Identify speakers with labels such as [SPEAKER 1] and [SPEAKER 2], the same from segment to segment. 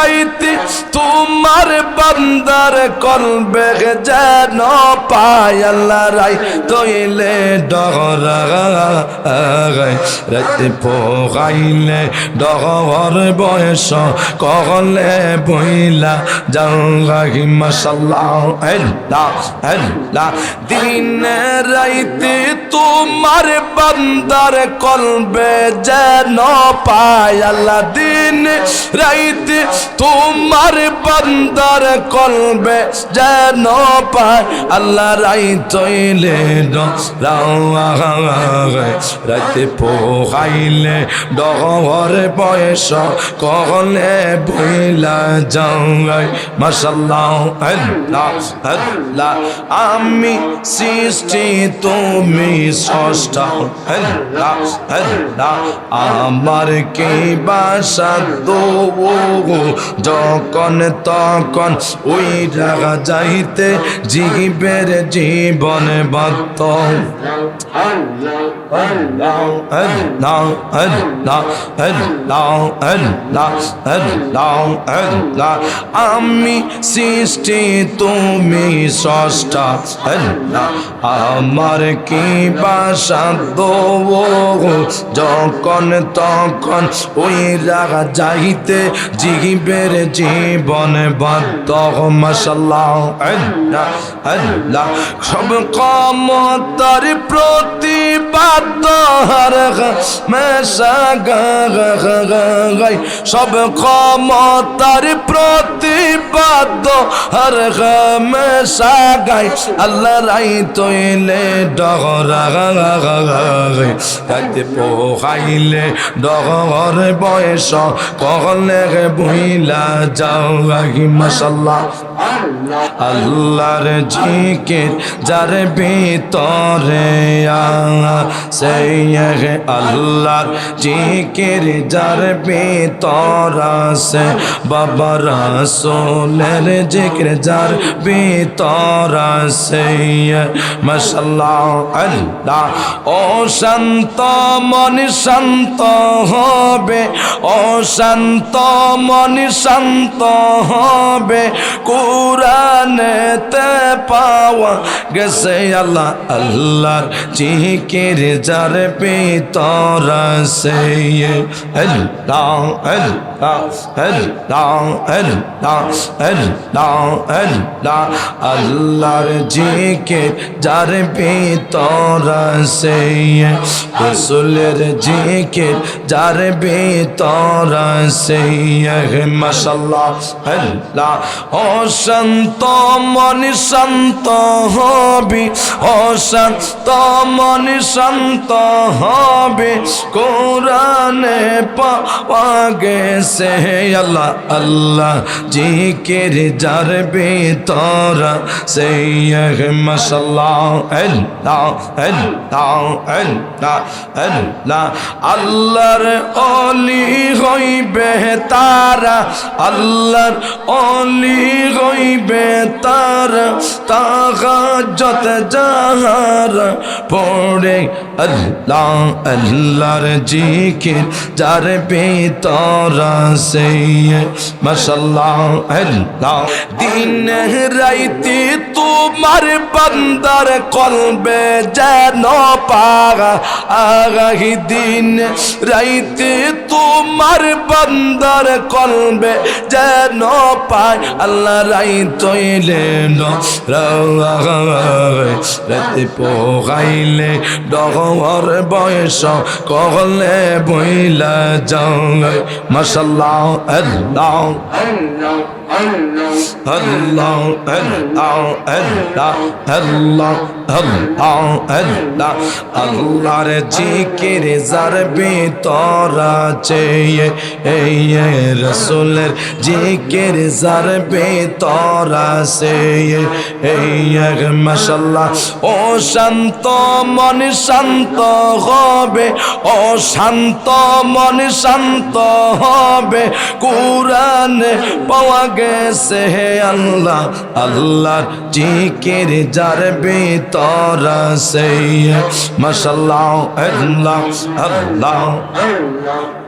[SPEAKER 1] রাইতে তোমার বান্দার কলবে যেন পায় আল্লাহ রাই তৈলে ডরাই রাতে পোগাইলে ডর বয়স, কহলে বইলা আল্লাহ আল্লাহ দিন রাইতে তোমার বান্দার কলবে যেন পায় আল্লাহ। দিন রাইতে তোমার বান্দার কলবে যেন পায় আল্লাহ রাই তৈলে রাতে পোহাইলে ডহর বয়স কহলে বইলা যাই মাসাল্লাহ আমি সৃষ্টি, তুমি ষষ্ঠা আমার কে বাসা দো যখন তখন ওই জায়গা যাইতে জীবের জীবন আল্লাহ আমি সৃষ্টি, তুমি আল্লাহ আমার কি বাসা যখন তখন ওই রাগা যাইতে জীবের জীবন বাধ্য মশাল্লাহ আল্লাহ সব কমতার প্রতিবাদ হর গাই হর মেশা গাই আল্লাহ রাই তৈলে ডগরা গাইতে পোহাইলে ডগর বয়স কহলে বইলা যাও গাহি মশাল্লাহ। আল্লাহর জিকির যার ভিতরে সেই আল্লাহর জিকির যার ভিতর আছে। বাবা রাসূলের জিকির যার ভিতর আছে, মাশাল্লাহ। আল্লাহ, ও শান্ত মন শান্ত হবে, ও শান্ত মন শান্ত হবে কোরআনেতে পাওয়া গেছে আল্লাহ আল্লাহর জিকির যার ভিতর আছে আল্লাহ আল্লাহ আল্লাহ আল্লাহ আল্লাহ আল্লাহ আল্লাহর জিকির যার ভিতর আছে রসুলের জিকির যার ভিতর আছে মাশাল্লাহ আল্লাহ ও শান্ত মন শান্ত হবি ও শান্ত মন শান্ত হবে, কোরআনে পাওয়া গেছে আল্লাহ আল্লাহ, জিকির যার ভিতর সেই মাশাল্লাহ আল্লাহ আল্লাহ আল্লাহ আল্লাহ আল্লাহর অলি হইবে তারা আল্লাহর অলি হইবে তারা তাহাজত যাহার। পড়ে আল্লাহ, আল্লাহর জিকির, যার ভিতর সেই মাশাল্লাহ আল্লাহ। দিন রাইতে তোমার বান্দার কলবে যেন পাগা আগাহি দিন। রাইতে তোমার বান্দার কলবে যেন পায়। আল্লাহ রাই তৈলে রাতে পোগাইলে ডগর বয়স কহলে বইলা যাও মাসাল্লাহ আল্লাহ আল্লাহ। আল্লাহ আল্লাহ আল্লাহ আল্লাহ আল্লাহ আল্লাহর জিকির যার ভিতর আছে এই রসুলের জিকির যার ভিতর আছে এই মাশাল্লাহ ও শান্ত মন শান্ত হবে ও শান্ত মন শান্ত হবে কোরআন পাওয়া গেছে আল্লাহ আল্লাহর জিকির যার ভিতর সেই মাশাল্লাহ আল্লাহ আল্লাহ।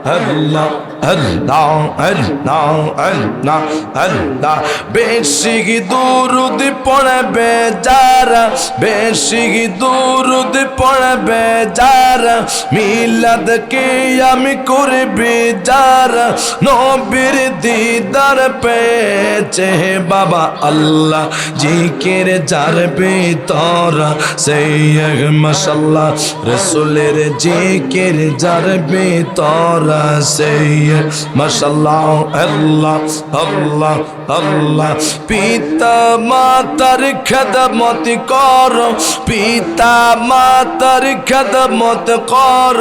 [SPEAKER 1] আল্লাহ আল্লাহ আল্লাহ আল্লাহ আল্লাহ। বেশি দুরুদ পড়বে যারা, বেশি দুরুদ পড়বে যারা মিলাদকে আমি করবে যারা, নবীর দিদার পেয়েছে বাবা আল্লাহ, জিকের যার বেতরা সেই মশাল্লাহ রসুলের জিকের যার বেতরা সেই এক মশাল্লাহ আল্লাহ আল্লাহ আল্লাহ। পিতা মাতার খেদমত কর, পিতা মাতার খেদমত কর।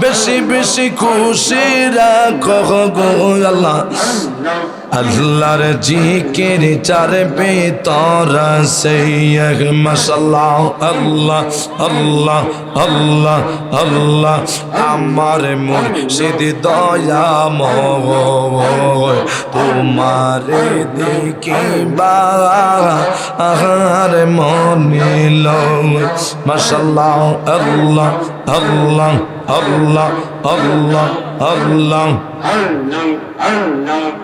[SPEAKER 1] বেশি বেশি খুশি রাখো গো আল্লাহ। আল্লাহর জিকির চার সেই এক মশাল্লাহ আল্লাহ আল্লাহ আল্লাহ আল্লাহ। আমার মুর্শিদ দয়া মহ তোমারে দেখিবা আহার মনে লয় আল্লাহ আল্লাহ আল্লাহ আল্লাহ আল্লাহ।